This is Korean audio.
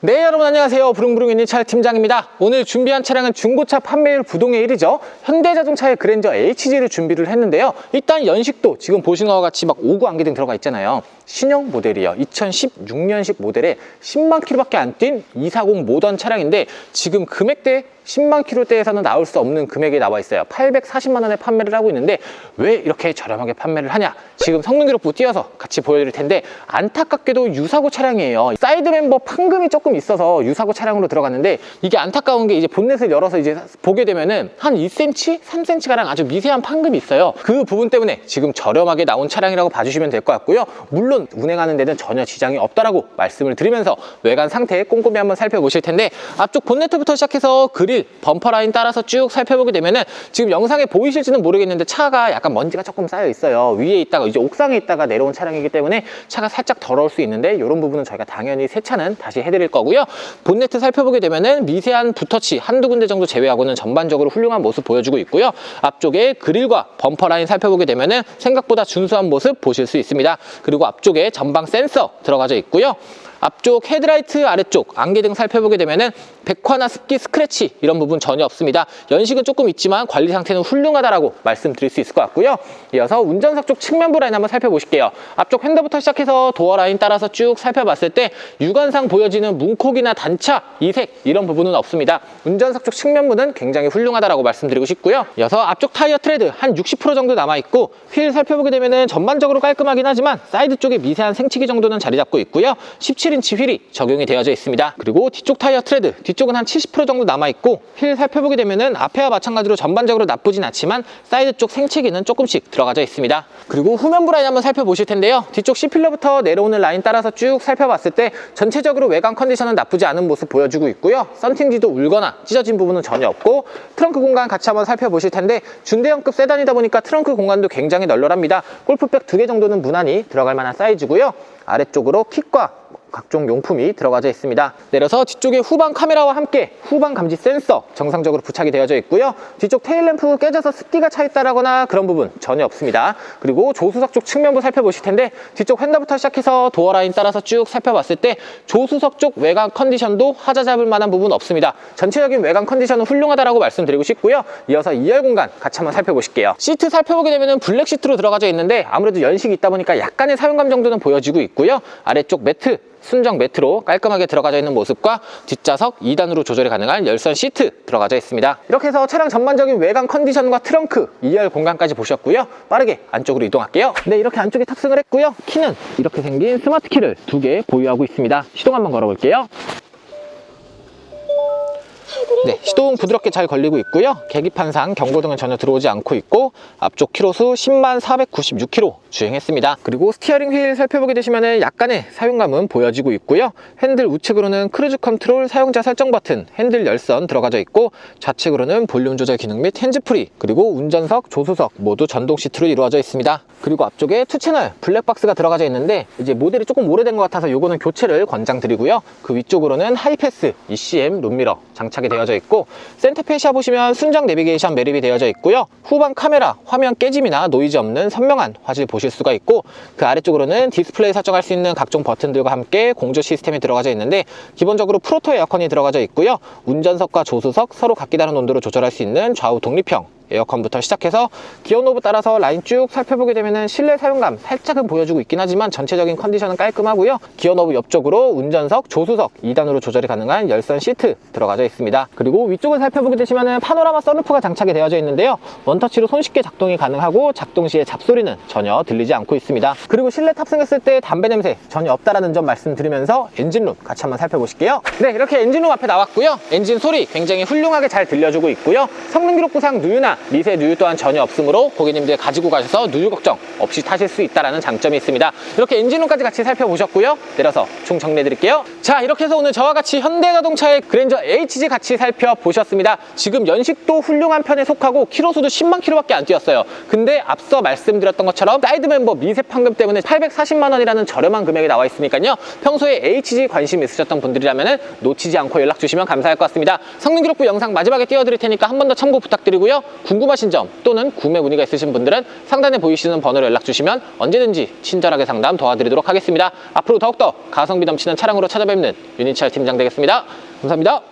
네 여러분 안녕하세요. 부릉부릉 유니차 팀장입니다. 오늘 준비한 차량은 중고차 판매율 부동의 1위죠. 현대자동차의 그랜저 HG를 준비를 했는데요. 일단 연식도 지금 보시는 것과 같이 막 5구 안개등 들어가 있잖아요. 신형 모델이에요. 2016년식 모델에 10만 킬로밖에 안 뛴 240 모던 차량인데 지금 금액대 10만 킬로대에서는 나올 수 없는 금액이 나와 있어요. 840만 원에 판매를 하고 있는데 왜 이렇게 저렴하게 판매를 하냐? 지금 성능 기록부 띄어서 같이 보여드릴 텐데 안타깝게도 유사고 차량이에요. 사이드 멤버 판금이 조금 있어서 유사고 차량으로 들어갔는데 이게 안타까운 게 이제 본넷을 열어서 이제 보게 되면은 한 2cm, 3cm가량 아주 미세한 판금이 있어요. 그 부분 때문에 지금 저렴하게 나온 차량이라고 봐주시면 될 것 같고요. 물론 운행하는 데는 전혀 지장이 없다라고 말씀을 드리면서 외관 상태 꼼꼼히 한번 살펴보실 텐데 앞쪽 본네트부터 시작해서 그릴 범퍼 라인 따라서 쭉 살펴보게 되면은 지금 영상에 보이실지는 모르겠는데 차가 약간 먼지가 조금 쌓여 있어요. 위에 있다가 이제 옥상에 있다가 내려온 차량이기 때문에 차가 살짝 더러울 수 있는데 이런 부분은 저희가 당연히 세차는 다시 해드릴 거고요. 본네트 살펴보게 되면은 미세한 붓터치 한두 군데 정도 제외하고는 전반적으로 훌륭한 모습 보여주고 있고요. 앞쪽에 그릴과 범퍼 라인 살펴보게 되면은 생각보다 준수한 모습 보실 수 있습니다. 그리고 앞쪽에 전방 센서 들어가져 있고요 앞쪽 헤드라이트 아래쪽 안개등 살펴보게 되면은 백화나 습기 스크래치 이런 부분 전혀 없습니다. 연식은 조금 있지만 관리 상태는 훌륭하다라고 말씀드릴 수 있을 것 같고요. 이어서 운전석 쪽 측면부 라인 한번 살펴보실게요. 앞쪽 핸더부터 시작해서 도어 라인 따라서 쭉 살펴봤을 때 육안상 보여지는 문콕이나 단차 이색 이런 부분은 없습니다. 운전석 쪽 측면부는 굉장히 훌륭하다라고 말씀드리고 싶고요. 이어서 앞쪽 타이어 트레드 한 60% 정도 남아있고 휠 살펴보게 되면은 전반적으로 깔끔하긴 하지만 사이드 쪽에 미세한 생치기 정도는 자리 잡고 있고요. 17 인치 휠이 적용이 되어져 있습니다. 그리고 뒤쪽 타이어 트레드 뒤쪽은 한 70% 정도 남아있고 휠 살펴보게 되면은 앞에와 마찬가지로 전반적으로 나쁘진 않지만 사이드 쪽 생치기는 조금씩 들어가져 있습니다. 그리고 후면부 라인 한번 살펴보실 텐데요. 뒤쪽 C필러부터 내려오는 라인 따라서 쭉 살펴봤을 때 전체적으로 외관 컨디션은 나쁘지 않은 모습 보여주고 있고요. 썬팅지도 울거나 찢어진 부분은 전혀 없고 트렁크 공간 같이 한번 살펴보실 텐데 준대형급 세단이다 보니까 트렁크 공간도 굉장히 널널합니다. 골프백 두 개 정도는 무난히 들어갈 만한 사이즈고요. 아래쪽으로 킥과 각종 용품이 들어가져 있습니다. 내려서 뒤쪽에 후방 카메라와 함께 후방 감지 센서 정상적으로 부착이 되어져 있고요. 뒤쪽 테일 램프 깨져서 습기가 차 있다라거나 그런 부분 전혀 없습니다. 그리고 조수석 쪽 측면부 살펴보실 텐데 뒤쪽 휀더부터 시작해서 도어 라인 따라서 쭉 살펴봤을 때 조수석 쪽 외관 컨디션도 하자 잡을 만한 부분 없습니다. 전체적인 외관 컨디션은 훌륭하다라고 말씀드리고 싶고요. 이어서 2열 공간 같이 한번 살펴보실게요. 시트 살펴보게 되면 블랙 시트로 들어가져 있는데 아무래도 연식이 있다 보니까 약간의 사용감 정도는 보여지고 있고요. 아래쪽 매트 순정 매트로 깔끔하게 들어가져 있는 모습과 뒷좌석 2단으로 조절이 가능한 열선 시트 들어가져 있습니다. 이렇게 해서 차량 전반적인 외관 컨디션과 트렁크 2열 공간까지 보셨고요. 빠르게 안쪽으로 이동할게요. 네, 이렇게 안쪽에 탑승을 했고요. 키는 이렇게 생긴 스마트 키를 두 개 보유하고 있습니다. 시동 한번 걸어볼게요. 네, 시동 부드럽게 잘 걸리고 있고요. 계기판상 경고등은 전혀 들어오지 않고 있고 앞쪽 키로수 10만 496km 주행했습니다. 그리고 스티어링 휠 살펴보게 되시면 약간의 사용감은 보여지고 있고요. 핸들 우측으로는 크루즈 컨트롤 사용자 설정 버튼, 핸들 열선 들어가져 있고 좌측으로는 볼륨 조절 기능 및 핸즈프리 그리고 운전석, 조수석 모두 전동 시트로 이루어져 있습니다. 그리고 앞쪽에 투 채널 블랙박스가 들어가져 있는데 이제 모델이 조금 오래된 것 같아서 요거는 교체를 권장드리고요. 그 위쪽으로는 하이패스 ECM 룸미러 장착 이 되어져 있고 센터 페시아 보시면 순정 내비게이션 매립이 되어져 있고요. 후방 카메라 화면 깨짐이나 노이즈 없는 선명한 화질 보실 수가 있고 그 아래쪽으로는 디스플레이 설정할 수 있는 각종 버튼들과 함께 공조 시스템이 들어가져 있는데 기본적으로 프로토 에어컨이 들어가져 있고요. 운전석과 조수석 서로 각기 다른 온도로 조절할 수 있는 좌우 독립형 에어컨부터 시작해서 기어 노브 따라서 라인 쭉 살펴보게 되면 실내 사용감 살짝은 보여주고 있긴 하지만 전체적인 컨디션은 깔끔하고요. 기어 노브 옆쪽으로 운전석, 조수석 2단으로 조절이 가능한 열선 시트 들어가져 있습니다. 그리고 위쪽을 살펴보게 되시면 파노라마 썬루프가 장착이 되어져 있는데요. 원터치로 손쉽게 작동이 가능하고 작동 시에 잡소리는 전혀 들리지 않고 있습니다. 그리고 실내 탑승했을 때 담배 냄새 전혀 없다라는 점 말씀드리면서 엔진룸 같이 한번 살펴보실게요. 네, 이렇게 엔진룸 앞에 나왔고요. 엔진 소리 굉장히 훌륭하게 잘 들려주고 있고요. 성능 기록부상 누유나 미세 누유 또한 전혀 없으므로 고객님들 가지고 가셔서 누유 걱정 없이 타실 수 있다는 장점이 있습니다. 이렇게 엔진룸까지 같이 살펴보셨고요. 내려서 총 정리해 드릴게요. 자, 이렇게 해서 오늘 저와 같이 현대자동차의 그랜저 HG 같이 살펴보셨습니다. 지금 연식도 훌륭한 편에 속하고 키로수도 10만 킬로밖에 안 뛰었어요. 근데 앞서 말씀드렸던 것처럼 사이드 멤버 미세 판금 때문에 840만 원이라는 저렴한 금액이 나와 있으니까요. 평소에 HG 관심 있으셨던 분들이라면 놓치지 않고 연락 주시면 감사할 것 같습니다. 성능 기록부 영상 마지막에 띄워드릴 테니까 한 번 더 참고 부탁드리고요. 궁금하신 점 또는 구매 문의가 있으신 분들은 상단에 보이시는 번호로 연락 주시면 언제든지 친절하게 상담 도와드리도록 하겠습니다. 앞으로 더욱더 가성비 넘치는 차량으로 찾아뵙는 윤인철 팀장 되겠습니다. 감사합니다.